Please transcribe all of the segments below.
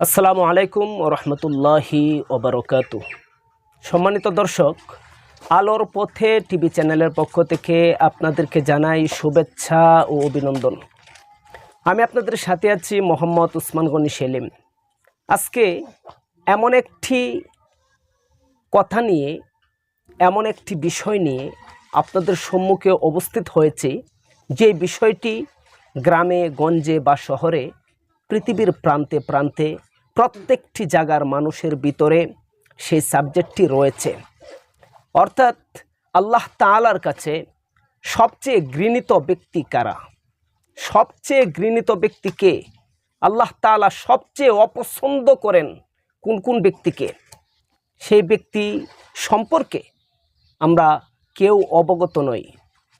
আসসালামু আলাইকুম রহমতুল্লাহি ওবরকাত সম্মানিত দর্শক, আলোর পথে টিভি চ্যানেলের পক্ষ থেকে আপনাদেরকে জানাই শুভেচ্ছা ও অভিনন্দন। আমি আপনাদের সাথে আছি মোহাম্মদ উসমান গনি সেলিম। আজকে এমন একটি কথা নিয়ে, এমন একটি বিষয় নিয়ে আপনাদের সম্মুখে অবস্থিত হয়েছে, যে বিষয়টি গ্রামে, গঞ্জে বা শহরে, পৃথিবীর প্রান্তে প্রান্তে প্রত্যেকটি জায়গার মানুষের ভিতরে সেই সাবজেক্টটি রয়েছে। অর্থাৎ আল্লাহ তাআলার কাছে সবচেয়ে ঘৃণিত ব্যক্তি কারা? সবচেয়ে ঘৃণিত ব্যক্তিকে আল্লাহ তাআলা সবচেয়ে অপছন্দ করেন কোন কোন ব্যক্তিকে? সেই ব্যক্তি সম্পর্কে আমরা কেউ অবগত নই।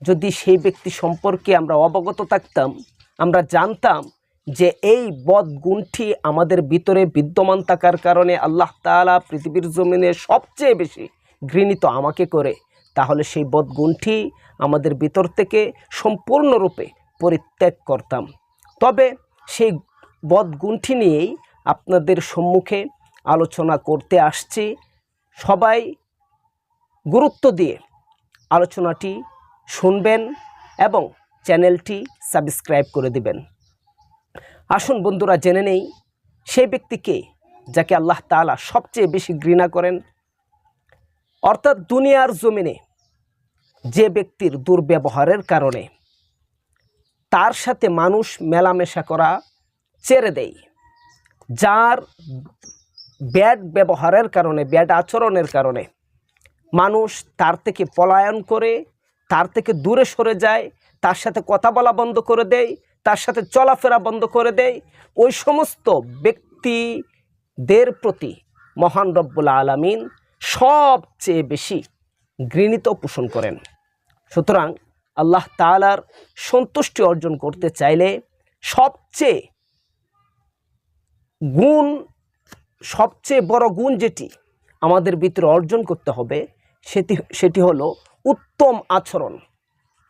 যদি সেই ব্যক্তি সম্পর্কে আমরা অবগত থাকতাম, আমরা জানতাম যে এই বদ গুণটি আমাদের ভিতরে বিদ্যমান থাকার কারণে আল্লাহ তাআলা পৃথিবীর জমিনে সবচেয়ে বেশি ঘৃণিত আমাকে করে। তাহলে সেই বদ গুণটি আমাদের ভিতর থেকে সম্পূর্ণরূপে পরিত্যাগ করতাম। তবে সেই বদ গুণটি নিয়েই আপনাদের সম্মুখে আলোচনা করতে আসছি। সবাই গুরুত্ব দিয়ে আলোচনাটি শুনবেন এবং চ্যানেলটি সাবস্ক্রাইব করে দিবেন। আসুন বন্ধুরা, জেনে নেই, সেই ব্যক্তিকে যাকে আল্লাহ তাআলা সবচেয়ে বেশি ঘৃণা করেন? অর্থাৎ দুনিয়ার জমিনে যে ব্যক্তির দুর্ব্যবহারের কারণে তার সাথে মানুষ মেলামেশা করা ছেড়ে দেয়, যার ব্যাড ব্যবহারের কারণে, ব্যাড আচরণের কারণে মানুষ তার থেকে পলায়ন করে, তার থেকে দূরে সরে যায় তার সাথে কথা বলা বন্ধ করে দেয় তার সাথে চলাফেরা বন্ধ করে দেয় ওই সমস্ত ব্যক্তিদের প্রতি মহান রব্বুল আলামিন সবচেয়ে বেশি ঘৃণিত পোষণ করেন। সুতরাং আল্লাহ তালার সন্তুষ্টি অর্জন করতে চাইলে সবচেয়ে গুণ, সবচেয়ে বড় গুণ যেটি আমাদের ভিতরে অর্জন করতে হবে, সেটি সেটি হলো উত্তম আচরণ।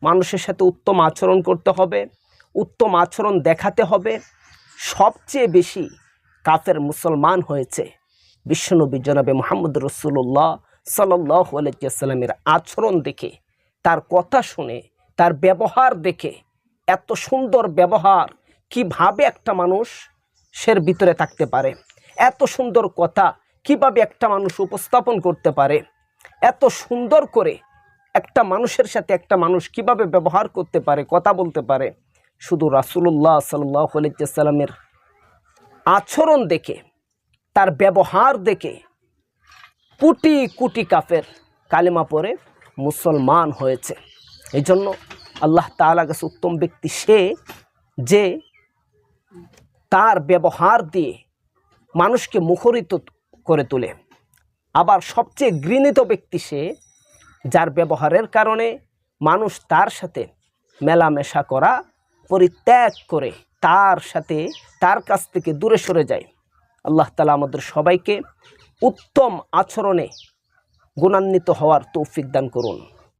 মানুষের সাথে উত্তম আচরণ করতে হবে, উত্তম আচরণ দেখাতে হবে। সবচেয়ে বেশি কাফের মুসলমান হয়েছে বিশ্বনবী জনাবে মোহাম্মদ রসুল্লাহ সাল্লাহ আচরণ দেখে, তার কথা শুনে, তার ব্যবহার দেখে, এত সুন্দর ব্যবহার কীভাবে একটা মানুষ সের ভিতরে থাকতে পারে, এত সুন্দর কথা কীভাবে একটা মানুষ উপস্থাপন করতে পারে, এত সুন্দর করে একটা মানুষের সাথে একটা মানুষ কীভাবে ব্যবহার করতে পারে, কথা বলতে পারে, শুধু রাসুল্লাহ সাল্লাহ আলাইসাল্লামের আচরণ দেখে, তার ব্যবহার দেখে কোটি কোটি কাফের কালেমা পরে মুসলমান হয়েছে। এই জন্য আল্লাহ তাআলা কাছে উত্তম ব্যক্তি সে যে তার ব্যবহার দিয়ে মানুষকে মুখরিত করে তোলে। আবার সবচেয়ে ঘৃণিত ব্যক্তি সে যার ব্যবহারের কারণে মানুষ তার সাথে মেলামেশা করা, পরিত্যাগ করে তার সাথে তার কাছ থেকে দূরে সরে যায়। আল্লাহ তালা আমাদের সবাইকে উত্তম আচরণে গুণান্বিত হওয়ার তৌফিক দান করুন।